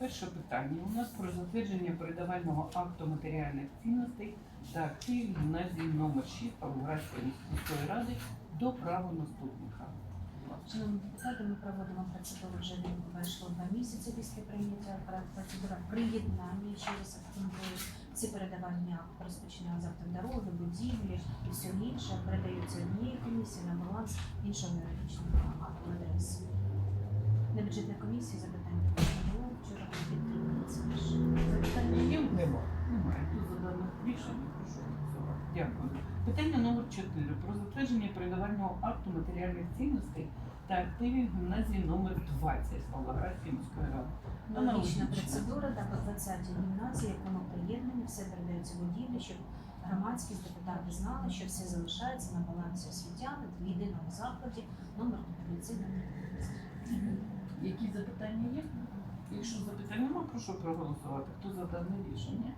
Перше питання у нас про затвердження передавального акту матеріальних цінностей та активів гімназії номер 6 Павлоградської міської ради до правонаступника. Шановні депутати, ми проводимо процедуру вже пройшло два місяці після прийняття процедура приєднання раз акцентую. Ці передавання розпочинають завтра дороги, будівлі і все інше передаються однієї комісії на баланс іншого юридичного акту адреси. На бюджетній комісії запитання є? Нема. Немає. Тут за даних рішень прошу. Дякую. Питання номер 4 про затвердження передавального акту матеріальних цінностей та активів гімназії номер 20 Павлоградської міської ради. Аналогічна процедура та по 20-й гімназії, якому приєднані, все передаються будівлі, щоб громадськість депутати знали, що все залишається на балансі освітян в єдиному закладі номер ліцейного. Які запитання є? Якщо запитань немає, прошу проголосувати. Хто за дане рішення?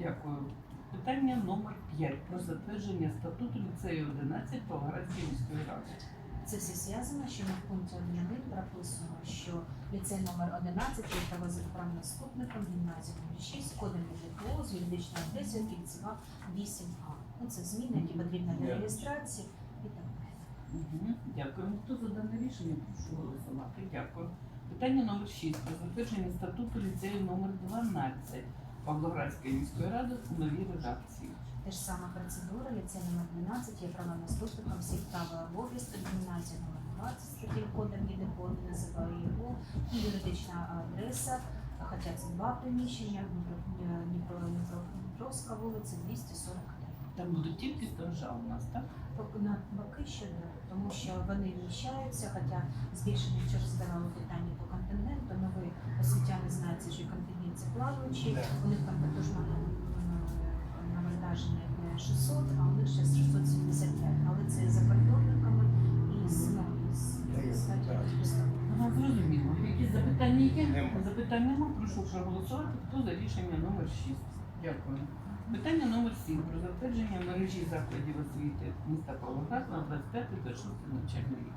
Дякую. Питання номер 5 про затвердження статуту ліцею 11 Павлоградської міської ради. Це все зв'язано, що ми в пункті 1.1 прописано, що ліцей номер 11 є правозаправнаступником гімназії номер 6 кодом ДПО з юридичною адресою кільцева 8А. Ну, це зміни, які потрібні для реєстрації і так далі. Угу. Дякую. Хто за дане рішення? Прошу голосувати. Дякую. Питання номер 6 про затвердження статуту ліцею номер 12 Павлоградської міської ради у новій редакції. Те ж сама процедура, ліцей номер 12 є правонаступником всіх прав і обов'язків, гімназія номер 20 з таким кодом ЄДПО, не називаю його, і юридична адреса, хоча це два приміщення, Дніпро- Дніпро- Дніпро- Дніпровська вулиця 243. Там будуть тільки сторожа у нас, так? На боки ще тому що вони вміщаються, хоча збільшення вчора задавали питання по контингенту, але ви освітяни знаєте, що контингент це плаваючий, Да. у них там потужно навантаження не 600, а у них ще 675, але це за кордонниками і з ну, Ага, зрозуміло. Які запитання є? Нема. Запитань нема. Прошу проголосувати. Хто за рішення номер 6? Дякую. Питання номер 7 про затвердження мережі закладів освіти міста Павлоград на 25-26 навчальний рік.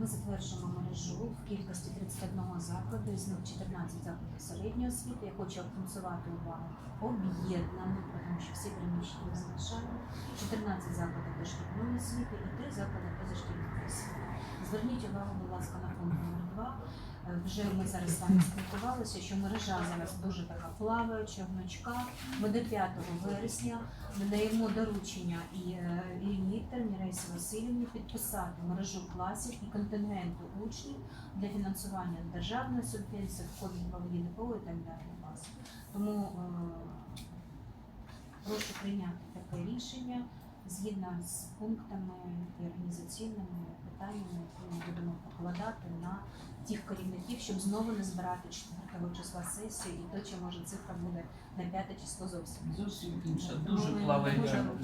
Ми затверджуємо мережу в кількості 31 закладу, з них 14 закладів середньої освіти. Я хочу акцентувати увагу об'єднаних, тому що всі приміщення залишаємо. 14 закладів дошкільної освіти і 3 заклади позашкільної освіти. Зверніть увагу, будь ласка, на пункт номер 2. Е, Вже ми зараз з вами спілкувалися, що мережа зараз дуже така плаваюча, гнучка. Ми до 5 вересня надаємо доручення і е, Ірині Вікторівні Васильівні підписати мережу класів і контингенту учнів для фінансування державної субвенції, входить в ЄДПО і так далі. Тому е, прошу прийняти таке рішення згідно з пунктами і організаційними питаннями, які ми будемо покладати на тих керівників, щоб знову не збирати 4 числа сесію, і то, чи може цифра буде на 5 число зовсім. Зовсім інша, дуже плаває.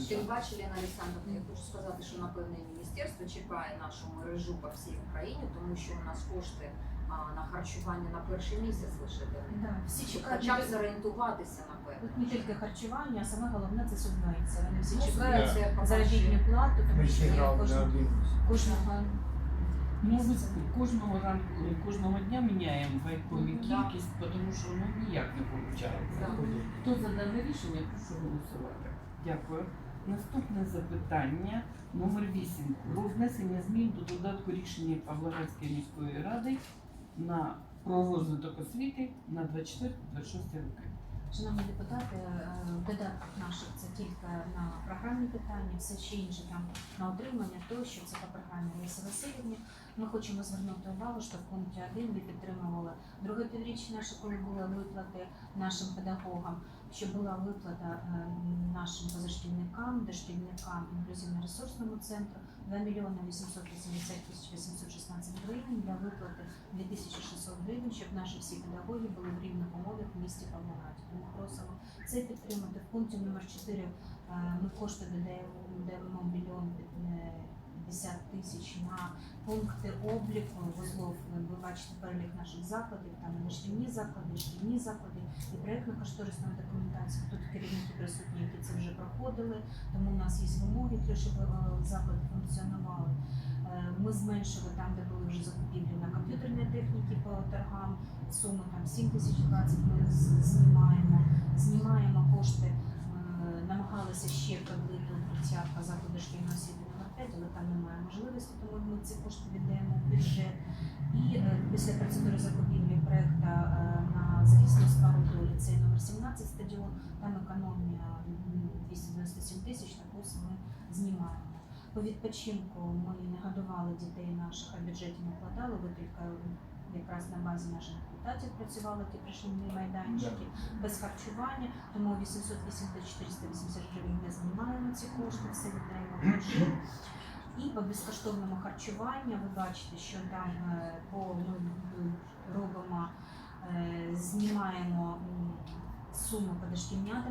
Тим бачили, Лена Олександровна, я хочу сказати, що напевне міністерство чекає нашу мережу по всій Україні, тому що у нас кошти на харчування на перший місяць лише. Да, всі чекають. Хоча б зорієнтуватися напевно. Тут не тільки харчування, а саме головне це субвенція. Вони всі Ну, чекають це заробітну плату, Ми тому що кожного, кожного Ну, ви кожного ранку, кожного дня міняємо байкові Мгм, да. кількість, тому що ну, ніяк не виходить. Да. Хто за дане рішення, прошу голосувати. Дякую. Наступне запитання номер 8 про внесення змін до додатку рішення Павлоградської міської ради на про розвиток освіти на 24-26 роки. Шановні депутати, е, в наших це тільки на програмні питання, все ще інше там на отримання тощо, це по програмі Лесі Васильівні. Ми хочемо звернути увагу, що в пункті 1 ви підтримували друге півріччя наше, коли були виплати нашим педагогам, що була виплата е, нашим позашкільникам, дошкільникам інклюзивно-ресурсному центру 2 мільйони 880 тисяч 816 гривень для виплати 2600 гривень, щоб наші всі педагоги були в рівних умовах в місті Павлограді. Тому просимо це підтримати. В пункті номер 4 е, ми кошти додаємо мільйон е, 50 тисяч на пункти обліку вузлов. Ви бачите перелік наших закладів, там дошкільні заклади, шкільні заклади і проєктно-кошторисна документація. Тут керівники присутні, які це вже проходили, тому у нас є вимоги, для щоб е, заклади функціонували. Е, Ми зменшили там, де були вже закупівлі на комп'ютерні техніки по торгам. Суми там 7 тисяч 20 ми знімаємо. Знімаємо кошти. е, Намагалися ще продлити укриття по закладу шкільної освіти номер 5, але там немає можливості, тому ми ці кошти віддаємо в бюджет. І після процедури закупівлі проекту на захисну споруду ліцей номер 17 стадіон, там економія м, 297 тисяч, також ми знімаємо. По відпочинку ми не годували дітей наших, а бюджеті не вкладали, ви тільки якраз на базі наших депутатів працювали ті прийшли майданчики без харчування, тому 808 480 гривень не знімаємо ці кошти, все віддаємо бюджет. І по безкоштовному харчуванню ви бачите, що там е, по ми робимо, е, знімаємо м, суми по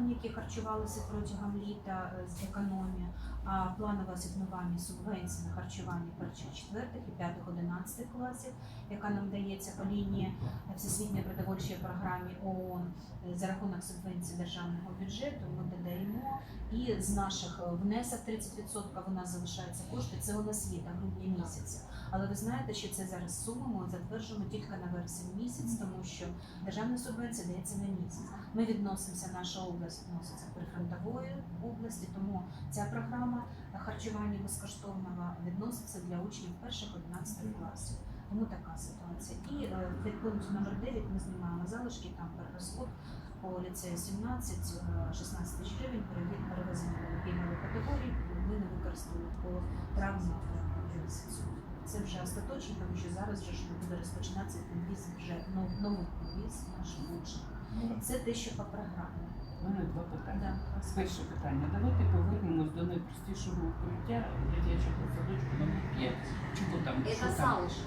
які харчувалися протягом літа е, з економії, а планове асигнування субвенцій на харчування перших, четвертих і п'ятих, одинадцятих класів, яка нам дається по лінії Всесвітньої продовольчої програмі ООН е, за рахунок субвенцій державного бюджету, ми додаємо. І з наших е, внесок 30% у нас залишаються кошти. Це у нас є до грудня місяця. Але ви знаєте, що це зараз сума ми затверджуємо тільки на вересень місяць, тому що державна субвенція дається на місяць. Ми відносимося, наша область відноситься прифронтової області, тому ця програма харчування безкоштовного відноситься для учнів перших 11 класів. Тому така ситуація. І е, від пункту номер 9 ми знімаємо залишки, там перерозход по ліцею 17, е, 16 тисяч гривень, перевід перевезення пільгової категорії, ми не використали по травму е, місяцю. Це вже остаточно, тому що зараз вже ж буде розпочинатися підвіз вже нов- новий підвіз наших учнів. Це те, що по програмі. У мене два питання. Да. Перше питання. Давайте повернемось до найпростішого укриття дитячого садочку номер 5. Чого там? Що Это там? залишки.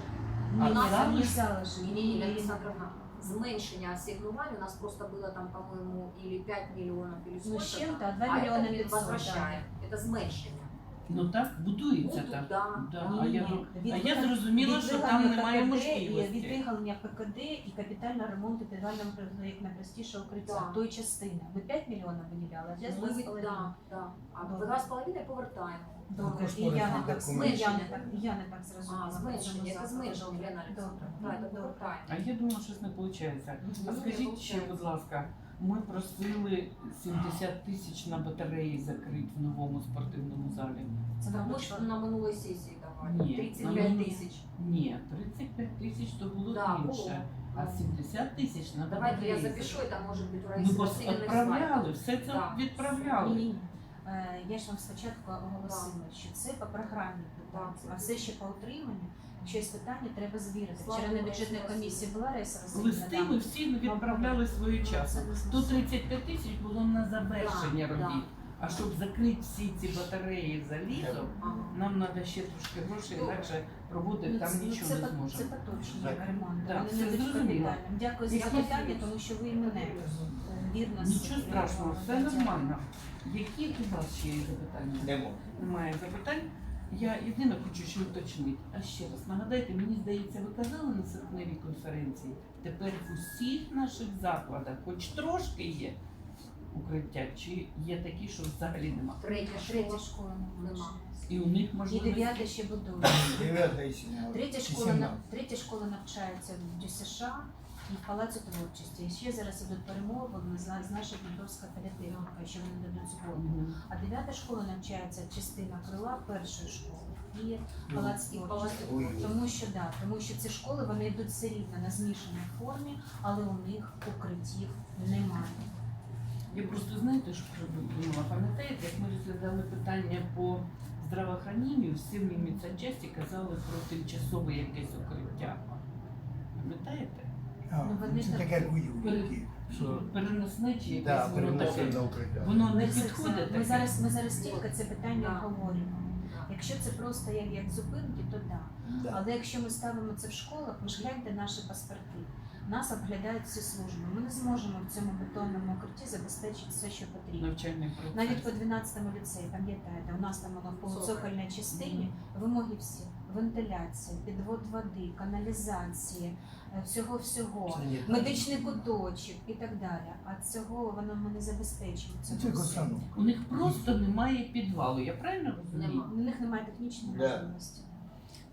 Ні, А ні, нас там не залишки? залишки. Ні, ні, Александровна, зменшення асигнувань у нас просто было там, по-моему, или 5 миллионов, или Ну, сколько з чим-то, там. а 2 а мільйони это 500, возвращаем. Это зменшення. Ну так, будується Будуть, так. да. Да. Ні, А ні, я, ні. Від а я виготов- зрозуміла, що там Відвигання немає ПКД і можливості. Відвигання ПКД і капітального ремонту підвального проєкту як найпростіше укриття Да. тої частини. Ви 5 мільйонів виділяли, а я Ми з від, 2,5. да, да. А Добре. два з половиною повертаємо. Добре, Ну, і я не кошторисні так, документи. і я не так, і я не так зрозуміла. А, зменшення, це Добре, зменшення, добре, Лена Олександровна. Добре, Так, це добре. повертаємо. А я думала, щось не виходить. А Ну, скажіть ще, виходить. будь ласка, ми просили 70 тисяч на батареї закрити в новому спортивному залі. Це Так, тому ми що ж на минулій сесії давали. Ні, 35 ні. тисяч. Ні, 35 тисяч то було Да, було. більше, а 70 тисяч на Давайте я батареї. запишу, это может быть у Ну, Раисы бо Васильевны відправляли, все це Да. відправляли. Ні, е, я ж вам спочатку оголосила, що це по програмі питання, а все ще по утриманню. Якщо є питання, треба звірити. Вчора на бюджетній комісії була Раїса Листи ми всі відправляли своєчасно. Це не Тут 35 тисяч було на завершення Да, да. робіт. А щоб закрити всі ці батареї залізом, нам треба ще трошки грошей, Добре. інакше проводити Ну, там ну, нічого це, не по- Це поточні зрозуміло. капітальним. Дякую за запитання, тому що ви і мене е, Нічого страшного, все нормально. Які у вас ще є запитання? Нема. Немає запитань. Я єдине хочу ще уточнити. А ще раз нагадайте, мені здається, ви казали на серпневій конференції. Тепер в усіх наших закладах, хоч трошки є укриття, чи є такі, що взагалі нема. Третя Третя школа. Нема. І у них І можливо. дев'ята ще будують. Дев'ята і. Третя школа, на- третя школа навчається в ДЮСШ і в Палаці творчості. І ще зараз ідуть перемовини з, нашою Дніпровською політехнікою, що вони дадуть згоду. А дев'ята школа навчається частина крила першої школи і Палац творчості. Тому що да, тому що ці школи вони йдуть все рівно на змішаній формі, але у них укриттів немає. Я просто знаєте, що думала, пам'ятаєте, як ми розглядали питання по здравоохраненню, всі в медсанчасті казали про тимчасове якесь укриття. Пам'ятаєте? А, Ну, вони Це так- таке Юлії. Що Переносне якесь да, воно таке. на укриття. Воно не Ми, підходить. ми таке? зараз ми зараз тільки це питання Да. обговорюємо. Якщо це просто як, як зупинки, то да. Да. Але якщо ми ставимо це в школах, ви ж гляньте наші паспорти. Нас обглядають всі служби. Ми не зможемо в цьому бетонному укритті забезпечити все, що потрібно. навчальний процес. Навіть по 12 ліцеї, пам'ятаєте, у нас там воно по Цоколь. цокольній частині вимоги всі. Вентиляція, підвод води, каналізації, е, не так. Медичний куточок і так далі. А цього воно ми не. Це Цього У них просто немає підвалу. Я правильно розумію? Нема. У них немає технічної можливості.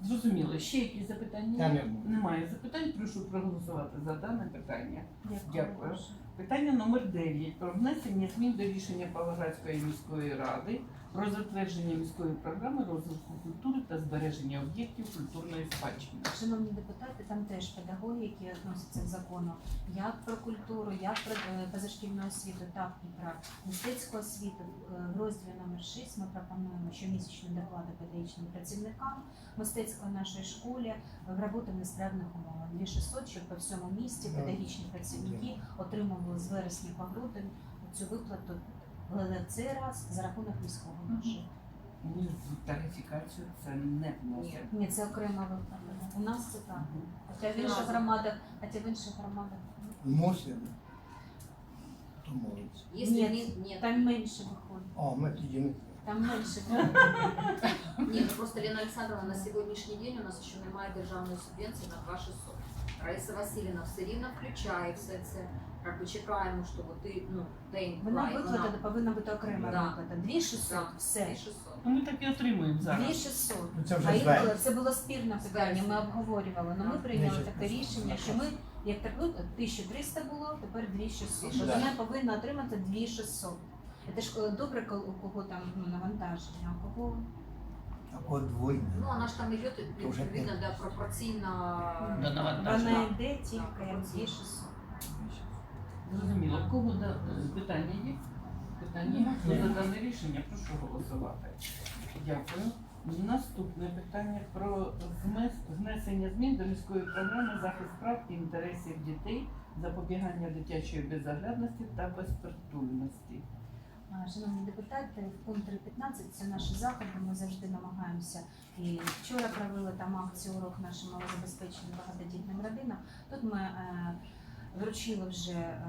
Зрозуміло. Ще якісь запитання? Та є? Немає запитань. Прошу проголосувати за дане питання. Дякую. Дякую. Питання номер 9 про внесення змін до рішення Павлоградської міської ради про затвердження міської програми розвитку культури та збереження об'єктів культурної спадщини. Шановні депутати, там теж педагоги, які відносяться до закону як про культуру, як про е, позашкільну освіту, так і про мистецьку освіту. Е, В розділі номер 6 ми пропонуємо щомісячні доклади педагогічним працівникам мистецької нашої школі в роботу в несправних умовах. 2600, щоб по всьому місті Да. педагогічні працівники отримували з вересня по грудень цю виплату. Але в цей раз за рахунок міського бюджету. Ні, в тарифікацію це не вносять. Ні, це окрема виплата. У нас це так. Хоча в інших громадах, хоча в інших громадах Мусимо. То молиться. Если Нет. не, нет, там менше виходить. О, ми тоді не Там менше. Ні, ну просто Лена Олександровна на сьогоднішній день у нас ще немає державної субвенції на 2600. Раїса Васильівна все рівно включає все це. Как чекаємо, що ти, ну, день Вона виплата повинна бути окрема Да. виплата. 2600, Так. все. 2600. Ну, ми так і отримуємо зараз. 2600. Ну, це А інколи звернення. це було спірне питання, ми обговорювали, але ми прийняли таке рішення, що ми, як так ну, 1300 було, тепер 2600. Що Да. вона повинна отримати 2600. Це ж е, добре, коли у кого там ну, навантаження, а у кого двойне. Ну, вона ж там йде відповідно до пропорційно До навантаження. вона йде тільки Так, 2600. Зрозуміло. В кого да- питання є? Питання є? Хто за дане рішення? Прошу голосувати. Дякую. Наступне питання про змес- внесення змін до міської програми захист прав і інтересів дітей, запобігання дитячої безоглядності та безпритульності. А, Шановні депутати, пункт 3.15 це наші заходи. Ми завжди намагаємося. І вчора провели там акцію урок нашим малозабезпеченим багатодітним родинам. Тут ми е, вручили вже е,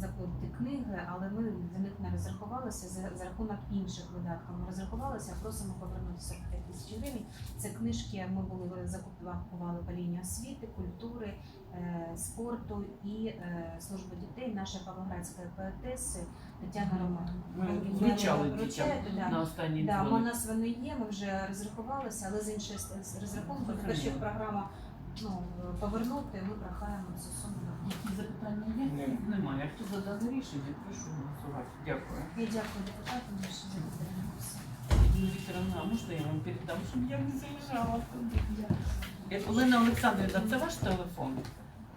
закупити книги, але ми за них не розрахувалися за, за рахунок інших видатків. Ми розрахувалися, просимо повернути 45 тисяч гривень. Це книжки ми були закупували по лінії освіти, культури, е, спорту і е, служби дітей. Наша павлоградська поетеси Тетяна Роман. Ми вручали дітям да. на останній Да, у нас вони є, ми вже розрахувалися, але з іншої розрахунку, тепер що програма ну, повернути, ми прохаємо цю суму. Які запитання є? Ні. Немає. Хто за дане рішення? Прошу голосувати. Дякую. Я дякую депутатам, що за підтримку. Ірина Вікторовна, а можна я вам передам, щоб я не заїжджала туди? Е, Олена Олександрівна, це ваш телефон?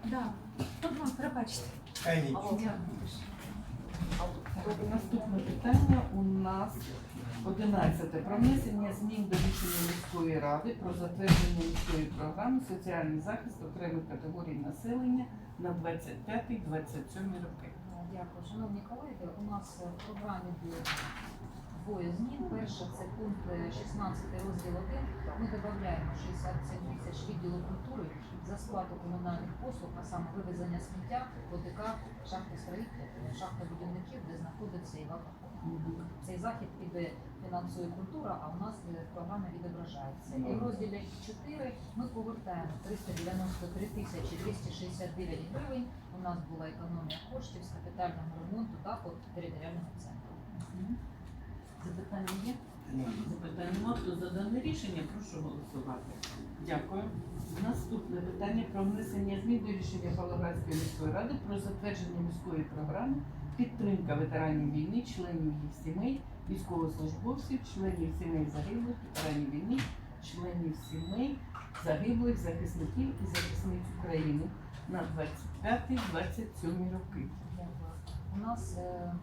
Да. Ага, пробачте. Хай ні. Алло. Наступне питання у нас 11. Про внесення змін до рішення міської ради про затвердження міської програми соціальний захист окремих категорій населення на 25-27 роки. Дякую, шановні колеги. У нас в програмі є двоє змін. Перше це пункт е, 16 розділ 1. Ми додаємо 67 тисяч відділу культури за сплату комунальних послуг, а саме вивезення сміття, ОДК, шахти строїтелів, шахти будівників, де знаходиться Івака. Цей захід піде фінансує культура, а у нас е, в програмі відображається. І в розділі 4 ми повертаємо 393 тисячі 269 гривень. У нас була економія коштів з капітального ремонту та по територіальному центру. Запитання є? Запитання нема. Хто за дане рішення, прошу голосувати. Дякую. Наступне питання про внесення змін до рішення Павлоградської міської ради про затвердження міської програми підтримка ветеранів війни, членів їх сімей, військовослужбовців, членів сімей загиблих, ветеранів війни, членів сімей загиблих захисників і захисниць України на 25-27 роки. У нас е,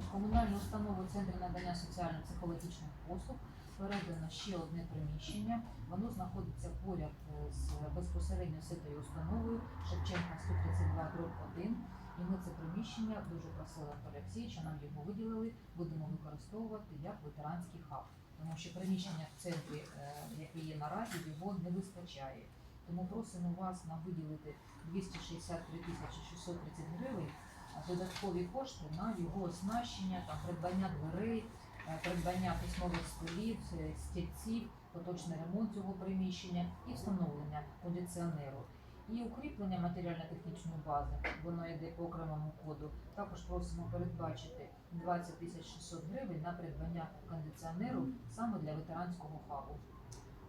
в комунальну установу Центрі надання соціально-психологічних послуг передано ще одне приміщення. Воно знаходиться поряд з безпосередньо з цією установою Шевченка 132 дроб 1. І ми це приміщення дуже просили Олексійовича, нам його виділили, будемо використовувати як ветеранський хаб. Тому що приміщення в центрі, е, яке є наразі, його не вистачає. Тому просимо вас нам виділити 263 тисячі 630 гривень додаткові кошти на його оснащення, там придбання дверей, е, придбання письмових столів, е, стільців, поточний ремонт цього приміщення і встановлення кондиціонеру. І укріплення матеріально-технічної бази, воно йде по окремому коду. Також просимо передбачити 20 тисяч 600 гривень на придбання кондиціонеру саме для ветеранського хабу.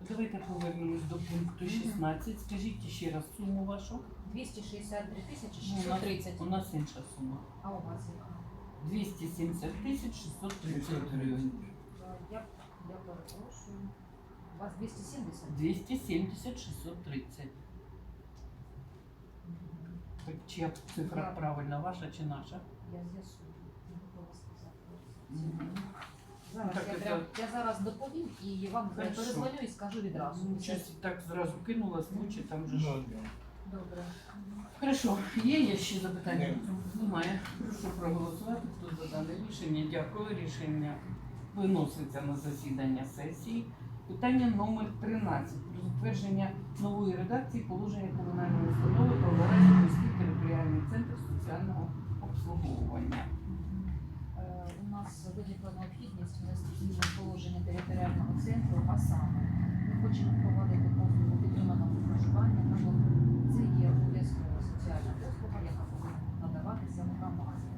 Давайте повернемось до пункту 16. Скажіть ще раз суму вашу. 263 тисячі Ну, у нас- 630. У нас інша сума. А у вас яка? 270 тисяч 630 гривень. Е, Я, я перепрошую. У вас 270? 270 630. Так чия цифра Так. правильна, ваша чи наша? Я з'ясую. Не готова сказати. Зараз Так, я, це- прям, я зараз доповім і вам Хорошо. перезвоню і скажу відразу. Ну, Щось так зразу кинула звучить, там же ж. Ну. Добре. Хорошо, є, є ще запитання? Немає. Прошу проголосувати. Хто за дане рішення? Дякую. Рішення виноситься на засідання сесії. Питання номер 13. Про затвердження нової редакції положення комунальної установи Павлоградський міський територіальний центр соціального обслуговування. Е, У нас виникла необхідність внести зміни в положення територіального центру, а саме ми хочемо впровадити послугу підтриманого проживання на дому. Це є обов'язкова соціальна послуга, яка повинна надаватися в громаді.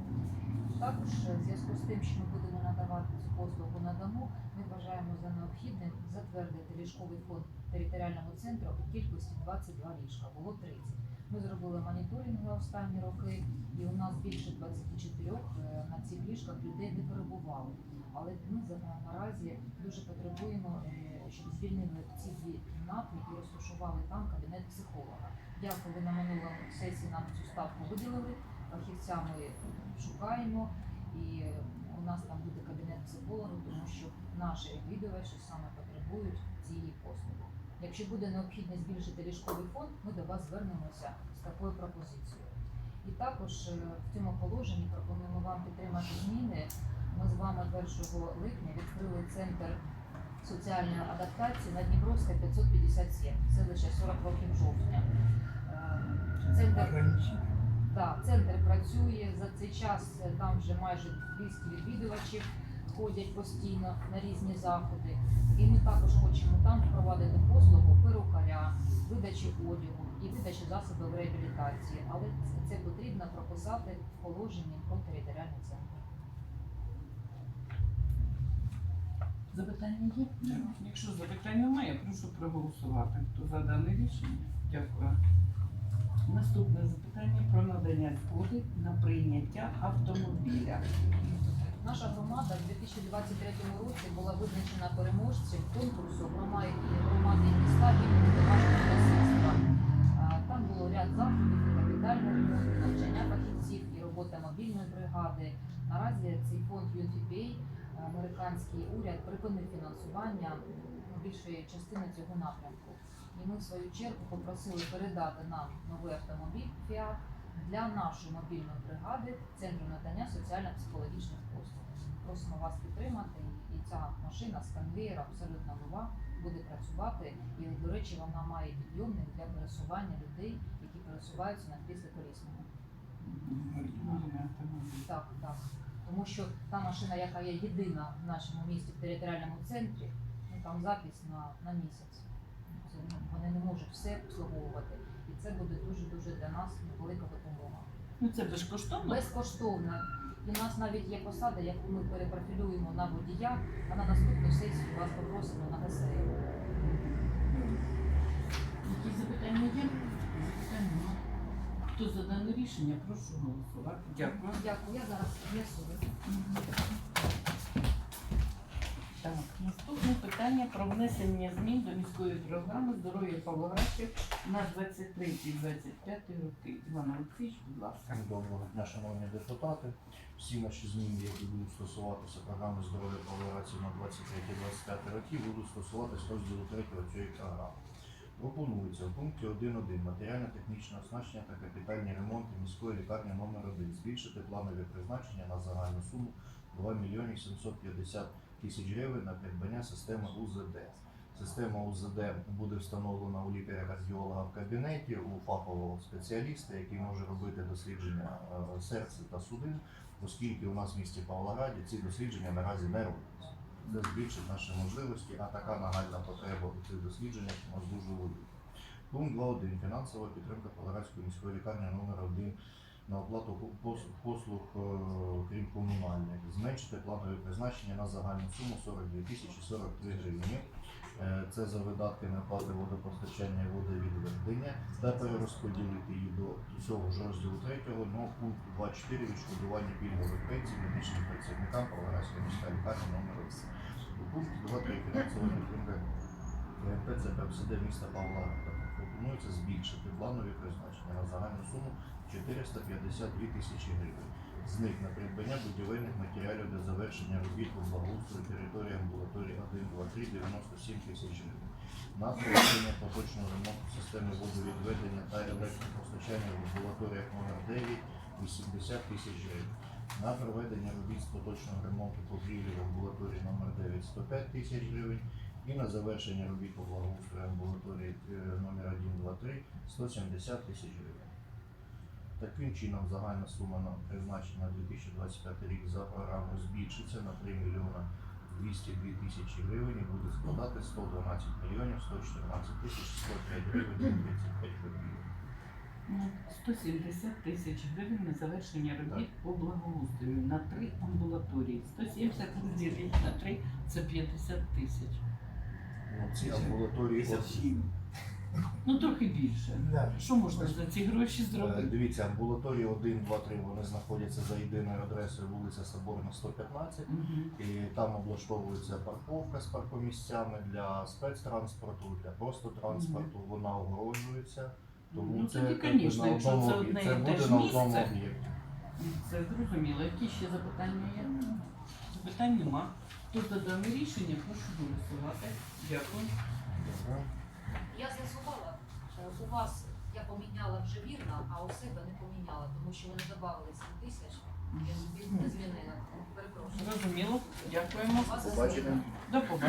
Також е, в зв'язку з тим, що ми будемо надавати цю послугу на дому, ми вважаємо за необхідне затвердити ліжковий фонд територіального центру у кількості 22 ліжка, було 30. Ми зробили моніторинг за останні роки, і у нас більше 24 е, на цих ліжках людей не перебували. Але ми наразі дуже потребуємо, е, щоб звільнили ці дві кімнати і розташували там кабінет психолога. Дякую, ви на минулому сесії нам цю ставку виділили. Фахівця ми шукаємо, і у нас там буде кабінет психолога, тому що наші відвідувачі саме потребують цієї послуги. Якщо буде необхідність збільшити ліжковий фонд, ми до вас звернемося з такою пропозицією. І також е, в цьому положенні пропонуємо вам підтримати зміни. Ми з вами 1 липня відкрили центр соціальної адаптації на Дніпровська 557. Це лише 40 років жовтня. Е, Центр так, центр працює за цей час. е, Там вже майже 200 відвідувачів ходять постійно на різні заходи. І ми також хочемо там впровадити послугу перукаря, видачі одягу і видачі засобів реабілітації. Але це- це потрібно прописати в положенні про територіальний центр. Запитання є? Якщо запитань немає, прошу проголосувати. Хто за дане рішення? Дякую. Наступне запитання про надання згоди на прийняття автомобіля. Наша громада в 2023 році була визначена переможцем конкурсу громади громади і міста імені домашнього насильства. Там було ряд заходів, і капітальний ремонт, навчання фахівців і робота мобільної бригади. Наразі цей фонд UNFPA, американський уряд, припинив фінансування більшої частини цього напрямку. І ми в свою чергу попросили передати нам новий автомобіль Fiat для нашої мобільної бригади Центру надання соціально-психологічних послуг. Просимо вас підтримати, і- і ця машина з конвеєра абсолютно нова буде працювати. І, до речі, вона має підйомник для пересування людей, які пересуваються на кріслі колісному. Так, так. Тому що та машина, яка є єдина в нашому місті в територіальному центрі, ну там запись на, на місяць. Вони не можуть все обслуговувати. І це буде дуже-дуже для нас велика допомога. Ну це безкоштовно? Безкоштовно. І у нас навіть є посада, яку ми перепрофілюємо на водія, а на наступну сесію вас попросимо на ГСЕ. Які запитання є? Хто за дане рішення, прошу голосувати. Дякую. Дякую, я зараз з'ясую. Так, наступне питання про внесення змін до міської програми здоров'я Павлоградських на 23-25 роки. Іван Олексійович, будь ласка. Доброго дня, шановні депутати. Всі наші зміни, які будуть стосуватися програми здоров'я Павлоградців на 23-25 роки, будуть стосуватися розділу 3 цієї програми. Пропонується в пункті 1.1 матеріально-технічне оснащення та капітальні ремонти міської лікарні номер 1 збільшити планові призначення на загальну суму 2 мільйони 750 тисяч гривень на придбання системи УЗД. Система УЗД буде встановлена у лікаря-кардіолога в кабінеті у фахового спеціаліста, який може робити дослідження е, серця та судин, оскільки у нас в місті Павлограді ці дослідження наразі не робляться. Це збільшить наші можливості, а така нагальна потреба у цих дослідженнях нас дуже велика. Пункт 2.1. Фінансова підтримка Полоградської міської лікарні номер 1 на оплату послуг, е, крім комунальних. Зменшити планові призначення на загальну суму 42 тисячі 43 гривні. Е, Це за видатки на плати водопостачання водовідведення та перерозподілити її до цього ж розділу 3 но пункту 2.4 відшкодування пільгових пенсій медичним працівникам Павлоградської міської лікарні номер 1. У пункті 2.3 фінансова підтримка КНП ЦПМСД міста Павлограда пропонується збільшити планові призначення на загальну суму 452 тисячі гривень. З них на придбання будівельних матеріалів для завершення робіт по благоустрою території амбулаторії 1, 2, 3, 97 тисяч гривень. На проведення поточного ремонту системи водовідведення та електропостачання в амбулаторіях номер 9 80 тисяч гривень. На проведення робіт з поточного ремонту покрівлі в амбулаторії номер 9 105 тисяч гривень. І на завершення робіт по благоустрою амбулаторії е, номер 1, 2, 3 170 тисяч гривень. Таким чином загальна сума на призначена на 2025 рік за програмою збільшиться на 3 мільйона 202 тисячі гривень і буде складати 112 мільйонів 114 тисяч 105 гривень і 35 копійок. Ну, 170 тисяч гривень на завершення робіт по благоустрою на три амбулаторії. 170 розділити на три це 50 тисяч. Ну, ці амбулаторії 57. Ну трохи більше. Да. Що можна за ці гроші е, зробити? дивіться, амбулаторії 1, 2, 3 вони знаходяться за єдиною адресою вулиця Соборна 115. Мгм. І там облаштовується парковка з паркомісцями для спецтранспорту, для просто транспорту. Вона огороджується. Тому Ну, це тоді, якби, звісно, на якщо одному це об'єкті. одне і те буде ж на одному місце. об'єкті. Це зрозуміло. Які ще запитання є? Запитань нема. Хто за дане рішення, прошу голосувати. Дякую. Добре. Я з'ясувала, у вас я поміняла вже вірно, а у себе не поміняла, тому що вони додавали 7 тисяч. Я собі не змінила. Перепрошую. Зрозуміло. Дякуємо. Вас Побачення. До побачення.